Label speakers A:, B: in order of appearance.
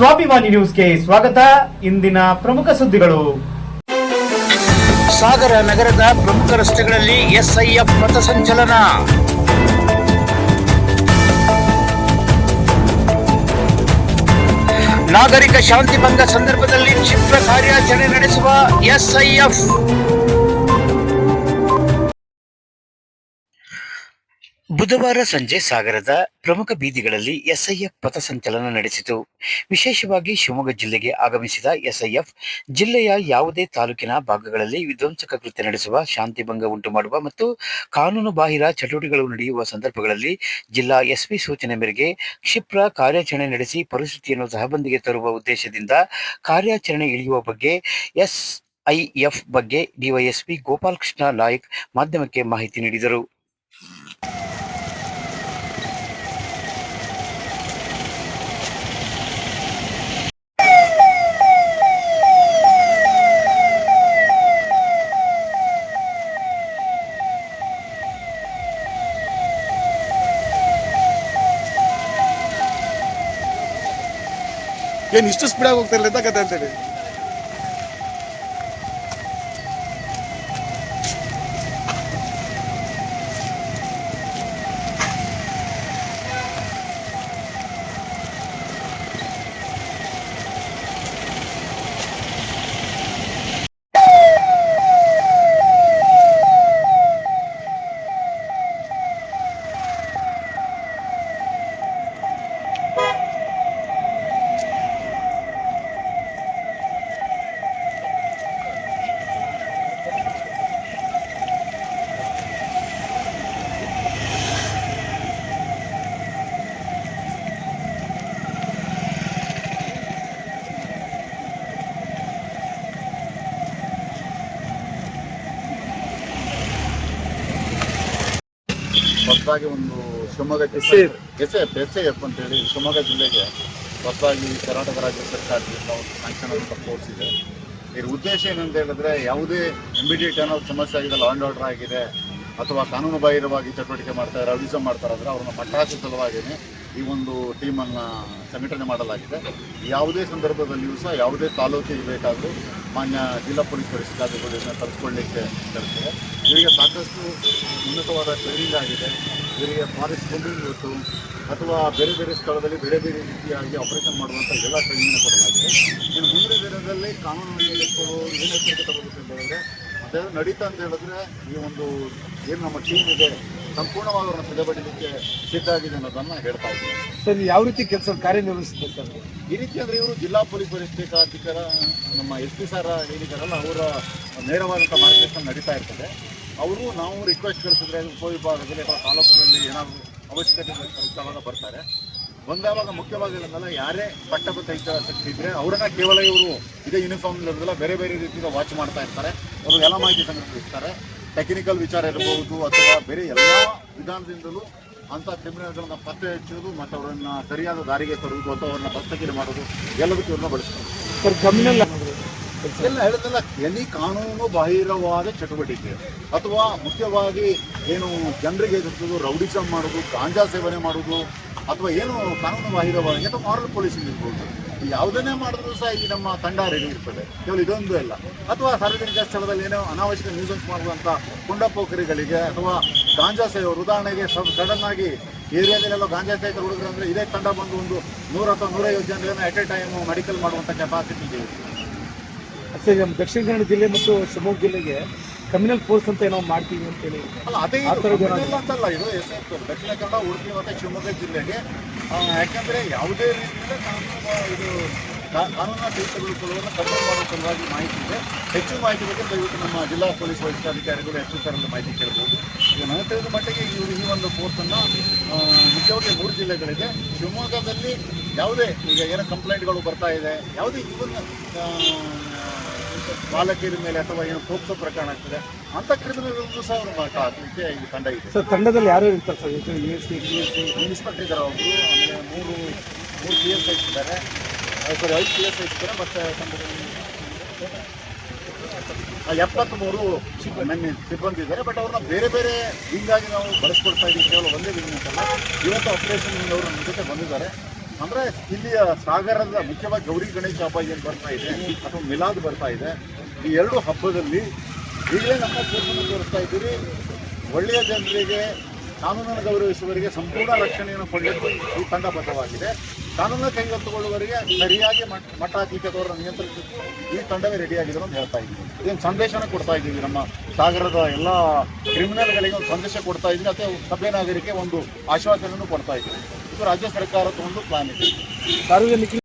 A: ಸ್ವಾಭಿಮಾನಿ ನ್ಯೂಸ್ಗೆ ಸ್ವಾಗತ. ಇಂದಿನ ಪ್ರಮುಖ ಸುದ್ದಿಗಳು.
B: ಸಾಗರ ನಗರದ ಪ್ರಮುಖ ರಸ್ತೆಗಳಲ್ಲಿ ಎಸ್ಐಎಫ್ ಪಥಸಂಚಲನ ನಾಗರಿಕ ಶಾಂತಿ ಭಂಗ ಸಂದರ್ಭದಲ್ಲಿ ಕ್ಷಿಪ್ರ ಕಾರ್ಯಾಚರಣೆ ನಡೆಸುವ ಎಸ್ಐಎಫ್. ಬುಧವಾರ ಸಂಜೆ ಸಾಗರದ ಪ್ರಮುಖ ಬೀದಿಗಳಲ್ಲಿ ಎಸ್ಐಎಫ್ ಪಥಸಂಚಲನ ನಡೆಸಿತು. ವಿಶೇಷವಾಗಿ ಶಿವಮೊಗ್ಗ ಜಿಲ್ಲೆಗೆ ಆಗಮಿಸಿದ ಎಸ್ಐಎಫ್, ಜಿಲ್ಲೆಯ ಯಾವುದೇ ತಾಲೂಕಿನ ಭಾಗಗಳಲ್ಲಿ ವಿಧ್ವಂಸಕ ಕೃತ್ಯ ನಡೆಸುವ, ಶಾಂತಿ ಭಂಗ ಉಂಟು ಮಾಡುವ ಮತ್ತು ಕಾನೂನು ಬಾಹಿರ ಚಟುವಟಿಕೆಗಳು ನಡೆಯುವ ಸಂದರ್ಭಗಳಲ್ಲಿ ಜಿಲ್ಲಾ ಎಸ್ಪಿ ಸೂಚನೆ ಮೇರೆಗೆ ಕ್ಷಿಪ್ರ ಕಾರ್ಯಾಚರಣೆ ನಡೆಸಿ ಪರಿಸ್ಥಿತಿಯನ್ನು ಸಹಬಂದಿಗೆ ತರುವ ಉದ್ದೇಶದಿಂದ ಕಾರ್ಯಾಚರಣೆ ಇಳಿಯುವ ಬಗ್ಗೆ ಎಸ್ಐಎಫ್ ಬಗ್ಗೆ ಡಿವೈಎಸ್ಪಿ ಗೋಪಾಲಕೃಷ್ಣ ನಾಯಕ್ ಮಾಧ್ಯಮಕ್ಕೆ ಮಾಹಿತಿ ನೀಡಿದರು.
C: ಏನ್ ಇಷ್ಟು ಸ್ಪೀಡಾಗಿ ಅಂತ ಕತೆ ಅಂತೇಳಿ
D: ಹೊಸದಾಗಿ ಒಂದು Shivamogga S F. S F ಅಂತೇಳಿ ಶಿವಮೊಗ್ಗ ಜಿಲ್ಲೆಗೆ ಹೊಸದಾಗಿ ಕರ್ನಾಟಕ ರಾಜ್ಯ ಸರ್ಕಾರದಿಂದ ಒಂದು ಸ್ಯಾಂಕ್ಷನ್ ಅಂತ ಕೋರ್ಸ್ ಇದೆ. ಇದರ ಉದ್ದೇಶ ಏನಂತ ಹೇಳಿದ್ರೆ ಯಾವುದೇ ಇಮಿಡಿಯೇಟ್ ಏನೋ ಸಮಸ್ಯೆ ಆಗಿದೆ ಲಾ ಆ್ಯಂಡ್ ಆರ್ಡರ್ ಆಗಿದೆ ಅಥವಾ ಕಾನೂನುಬಾಹಿರವಾಗಿ ಚಟುವಟಿಕೆ ಮಾಡ್ತಾರೆ ರವಿಸಮ್ ಮಾಡ್ತಾರೆ ಅಂದ್ರೆ ಅವ್ರನ್ನ ಮಟ್ಟಾಚು ಸಲುವಾಗಿನೇ ಈ ಒಂದು ಟೀಮನ್ನು ಸಂಘಟನೆ ಮಾಡಲಾಗಿದೆ. ಯಾವುದೇ ಸಂದರ್ಭದಲ್ಲಿಯೂ ಸಹ ಯಾವುದೇ ತಾಲೂಕಿಗೆ ಬೇಕಾದರೂ ಮಾನ್ಯ ಜಿಲ್ಲಾ ಪೊಲೀಸ್ ವರಿಷ್ಠಾಧಿಕಾರಿಗಳನ್ನ ತರಿಸ್ಕೊಳ್ಳಿಕ್ಕೆ ಕರೆಸ್ತೇವೆ ಇವರಿಗೆ ಸಾಕಷ್ಟು ಉನ್ನತವಾದ ಟ್ರೈನಿಂಗ್ ಆಗಿದೆ. ಇವರಿಗೆ ಫಾರೆಸ್ಟ್ ಬೊಂಬಿಂಗ್ ಗೊತ್ತು, ಅಥವಾ ಬೇರೆ ಬೇರೆ ಸ್ಥಳದಲ್ಲಿ ಬೇರೆ ಬೇರೆ ರೀತಿಯಾಗಿ ಆಪರೇಷನ್ ಮಾಡುವಂಥ ಎಲ್ಲ ಟ್ರೈನಿಂಗ್ ಕೊಡಲಾಗಿದೆ. ಇನ್ನು ಮುಂದಿನ ದಿನದಲ್ಲಿ ಕಾನೂನು ಏನು ಎಚ್ಚರಿಕೆ ತಗೋಬೇಕು ಅಂತ ಹೇಳಿದ್ರೆ, ಅದೇ ನಡೀತಾ ಅಂತ ಹೇಳಿದ್ರೆ ಈ ಒಂದು ಏನು ನಮ್ಮ ಟೀಮ್ ಇದೆ ಸಂಪೂರ್ಣವಾಗಿ ಸಿದ್ಧಪಡಿಸಲಿಕ್ಕೆ ಸದೆಬಡಿಲಿಕ್ಕೆ ಸಿದ್ಧ ಆಗಿದೆ ಅನ್ನೋದನ್ನ ಹೇಳ್ತಾ ಇದ್ದೀನಿ.
C: ಸರ್ ಯಾವ ರೀತಿ ಕೆಲಸ ಕಾರ್ಯನಿರ್ವಹಿಸುತ್ತೆ ಸರ್?
D: ಈ ರೀತಿ ಅಂದ್ರೆ ಇವರು ಜಿಲ್ಲಾ ಪೊಲೀಸ್ ವರಿಷ್ಠಾಧಿಕಾರ ನಮ್ಮ ಎಸ್ ಪಿ ಸರ್ ಏನಿದ್ದಾರಲ್ಲ ಅವರ ನೇರವಾದಂಥ ಮಾರ್ಗದರ್ಶನ ನಡೀತಾ ಇರ್ತದೆ. ಅವರು ನಾವು ರಿಕ್ವೆಸ್ಟ್ ಕಳಿಸಿದ್ರೆ ಉಪವಿಭಾಗದಲ್ಲಿ ಅಥವಾ ತಾಲೂಕುಗಳಲ್ಲಿ ಏನಾದರೂ ಅವಶ್ಯಕತೆ ಇದ್ದಾಗ ಬರ್ತಾರೆ. ಬಂದಾವಾಗ ಮುಖ್ಯವಾಗಿ ಏನಂದಲ್ಲ ಯಾರೇ ಪಟ್ಟಭದ್ರ ಶಕ್ತಿ ಇದ್ರೆ ಅವರನ್ನ ಕೇವಲ ಇವರು ಇದೇ ಯೂನಿಫಾರ್ಮ್ ಇರೋದಿಲ್ಲ ಬೇರೆ ಬೇರೆ ರೀತಿಯಿಂದ ವಾಚ್ ಮಾಡ್ತಾ ಇರ್ತಾರೆ. ಅವರು ಎಲ್ಲ ಮಾಹಿತಿ ಸಂಗ್ರಹಿಸ್ತಾರೆ. ಟೆಕ್ನಿಕಲ್ ವಿಚಾರ ಇರಬಹುದು ಅಥವಾ ಬೇರೆ ಎಲ್ಲ ವಿಧಾನದಿಂದಲೂ ಅಂಥ ಕ್ರಿಮಿನಲ್ಗಳನ್ನ ಪತ್ತೆ ಹಚ್ಚೋದು ಮತ್ತು ಅವರನ್ನ ಸರಿಯಾದ ದಾರಿಗೆ ತರುವುದು ಅಥವಾ ಅವರನ್ನ ದಸ್ತಗಿರಿ ಮಾಡೋದು ಎಲ್ಲದಕ್ಕೂ ಇವ್ರನ್ನ ಬಳಸ್ತಾರೆ.
C: ಸರ್
D: ಎಲ್ಲ ಹೇಳಿದ್ರಲ್ಲ ಎನಿ ಕಾನೂನು ಬಾಹಿರವಾದ ಚಟುವಟಿಕೆ ಅಥವಾ ಮುಖ್ಯವಾಗಿ ಏನು ಜನರಿಗೆ ಎದುರಿಸೋದು ರೌಡಿಸಮ್ ಮಾಡೋದು ಗಾಂಜಾ ಸೇವನೆ ಮಾಡೋದು ಅಥವಾ ಏನು ಕಾನೂನು ಬಾಹಿರವಾಗಿ ಅಥವಾ ಮಾರಲ್ ಪೊಲೀಸಿಂಗ್ ಇರ್ಬೋದು. ಯಾವುದನ್ನೇ ಮಾಡಿದ್ರು ಸಹ ಈ ನಮ್ಮ ತಂಡ ರೆಡಿ ಇರ್ತದೆ. ಕೇವಲ ಇದೊಂದು ಇಲ್ಲ ಅಥವಾ ಸಾರ್ವಜನಿಕ ಸ್ಥಳದಲ್ಲಿ ಏನೋ ಅನಾವಶ್ಯಕ ನ್ಯೂಸನ್ಸ್ ಮಾಡುವಂಥ ಪುಂಡಪೋಖರಿಗಳಿಗೆ ಅಥವಾ ಗಾಂಜಾ ಸೇವರು ಉದಾಹರಣೆಗೆ ಸಡನ್ ಆಗಿ ಏರಿಯಾದಲ್ಲೆಲ್ಲ ಗಾಂಜಾ ಸಹಿತ ಹುಡುಗರು ಅಂದರೆ ಇದೇ ತಂಡ ಬಂದು ಒಂದು ನೂರ ಅಥವಾ ನೂರೈವತ್ತು ಜನರನ್ನು ಅಟ್ ಎ ಟೈಮ್ ಮೆಡಿಕಲ್ ಮಾಡುವಂತ ಕೆಪಾಸಿಟಿ ಇದೆ.
C: ಸರ್ ನಮ್ಮ ದಕ್ಷಿಣ ಕನ್ನಡ ಜಿಲ್ಲೆ ಮತ್ತು ಶಿವಮೊಗ್ಗ ಜಿಲ್ಲೆಗೆ ಕಮ್ಯುನಲ್ ಫೋರ್ಸ್ ಅಂತ ಏನೋ ಮಾಡ್ತೀವಿ ಅಂತೇಳಿ
D: ಅಲ್ಲ ಅದೇ ಅಂತಲ್ಲ ಇದು ಎಸ್ ದಕ್ಷಿಣ ಕನ್ನಡ ಉಡುಪಿ ಮತ್ತು ಶಿವಮೊಗ್ಗ ಜಿಲ್ಲೆಗೆ. ಯಾಕಂದ್ರೆ ಯಾವುದೇ ರೀತಿಯಿಂದ ಕಾನೂನು ಇದು ಕಾ- ಕಾನೂನನ್ನ ತೆಗೆದುಕೊಳ್ಳುವುದನ್ನು ಕಂಟ್ರೋಲ್ ಮಾಡುವ ಸಲುವಾಗಿ ಮಾಹಿತಿ ಇದೆ. ಹೆಚ್ಚು ಮಾಹಿತಿ ಬಗ್ಗೆ ದಯವಿಟ್ಟು ನಮ್ಮ ಜಿಲ್ಲಾ ಪೊಲೀಸ್ ವರಿಷ್ಠಾಧಿಕಾರಿಗಳು ಹೆಚ್ಚು ತರಲು ಮಾಹಿತಿ ಕೇಳಬಹುದು ಈಗ ನನಗೆ ತಿಳಿದ ಮಟ್ಟಿಗೆ ಇವರು ಈ ಒಂದು ಕೋರ್ಸನ್ನು ಮುಖ್ಯವಾಗಿ ಮೂರು ಜಿಲ್ಲೆಗಳಿದೆ. ಶಿವಮೊಗ್ಗದಲ್ಲಿ ಯಾವುದೇ ಈಗ ಏನೋ ಕಂಪ್ಲೇಂಟ್ಗಳು ಬರ್ತಾ ಇದೆ. ಯಾವುದೇ ಇವನ್ ಬಾಲಕಿಯರ ಮೇಲೆ ಅಥವಾ ಏನು ಪೋಕ್ಸೋ ಪ್ರಕರಣ ಆಗ್ತದೆ. ಅಂತ ಕ್ರಿಮಿನಲ್ಗಳು ಸಹ ಅವರು ಹಾಕಲಿಕ್ಕೆ ಈ ತಂಡ ಇದೆ.
C: ಸರ್ ತಂಡದಲ್ಲಿ ಯಾರು ಇರ್ತಾರೆ sir? A C P S C.
D: Inspector ಇದ್ದಾರೆ ಅವರು. ಆಮೇಲೆ ಮೂರು ಮೂರು ಪಿ ಎಸ್ ಐ ಇದ್ದಾರೆ ಸಾರಿ ಐದು ಪಿ ಎಸ್ ಐ ಇದ್ದಾರೆ ಮತ್ತು ತಂಡದಲ್ಲಿ ಎಪ್ಪತ್ತ್ಮೂರು ನನ್ನ ಸಿಬ್ಬಂದಿ ಇದ್ದಾರೆ. ಬಟ್ ಅವ್ರನ್ನ ಬೇರೆ ಬೇರೆ ವಿಂಗಾಗಿ ನಾವು ಬಳಸ್ಕೊಡ್ತಾ ಇದ್ದೀವಿ ಕೇವಲ ಒಂದೇ ವಿಂಗ್ ಅಂತಲ್ಲ ಇವತ್ತು ಆಪರೇಷನ್ ಅವರು ನಮ್ಮ ಜೊತೆ ಬಂದಿದ್ದಾರೆ. ಅಂದ್ರೆ ಇಲ್ಲಿಯ ಸಾಗರದ ಮುಖ್ಯವಾಗಿ ಗೌರಿ ಗಣೇಶ ಹಬ್ಬ ಏನು ಬರ್ತಾ ಇದೆ, ಅಥವಾ ಮಿಲಾದ್ ಬರ್ತಾ ಇದೆ, ಈ ಎರಡು ಹಬ್ಬದಲ್ಲಿ ಈಗಲೇ ನಮ್ಮ ತೀರ್ಪನ್ನು ತೋರಿಸ್ತಾ ಇದ್ದೀರಿ. ಒಳ್ಳೆಯ ಜನರಿಗೆ ಕಾನೂನನ್ನು ಗೌರವಿಸುವವರಿಗೆ ಸಂಪೂರ್ಣ ರಕ್ಷಣೆಯನ್ನು ಕೊಡಲಿಕ್ಕೆ ಈ ತಂಡ ಬದ್ಧವಾಗಿದೆ ಕಾನೂನು ಕೈಗೆತ್ತಿಕೊಳ್ಳುವವರಿಗೆ ಸರಿಯಾಗಿ ಮಠಾಧೀಶದವರನ್ನು ನಿಯಂತ್ರಿಸಲಿಕ್ಕೆ ಈ ತಂಡವೇ ರೆಡಿಯಾಗಿದೆ ಅಂತ ಹೇಳ್ತಾ ಇದ್ದೀವಿ ಇದೊಂದು ಸಂದೇಶನ ಕೊಡ್ತಾ ಇದ್ದೀವಿ ನಮ್ಮ ಸಾಗರದ ಎಲ್ಲ ಕ್ರಿಮಿನಲ್ಗಳಿಗೆ ಒಂದು ಸಂದೇಶ ಕೊಡ್ತಾ ಇದ್ದೀವಿ ಅಥವಾ ಸಭೆ ನಾಗರಿಕೆ ಒಂದು ಆಶ್ವಾಸನೆಯನ್ನು ಕೊಡ್ತಾ ಇದ್ದೀವಿ ಇದು ರಾಜ್ಯ ಸರ್ಕಾರದ ಒಂದು ಪ್ಲಾನ್ ಇದೆ.
C: ಸಾರ್ವಜನಿಕರಿಗೆ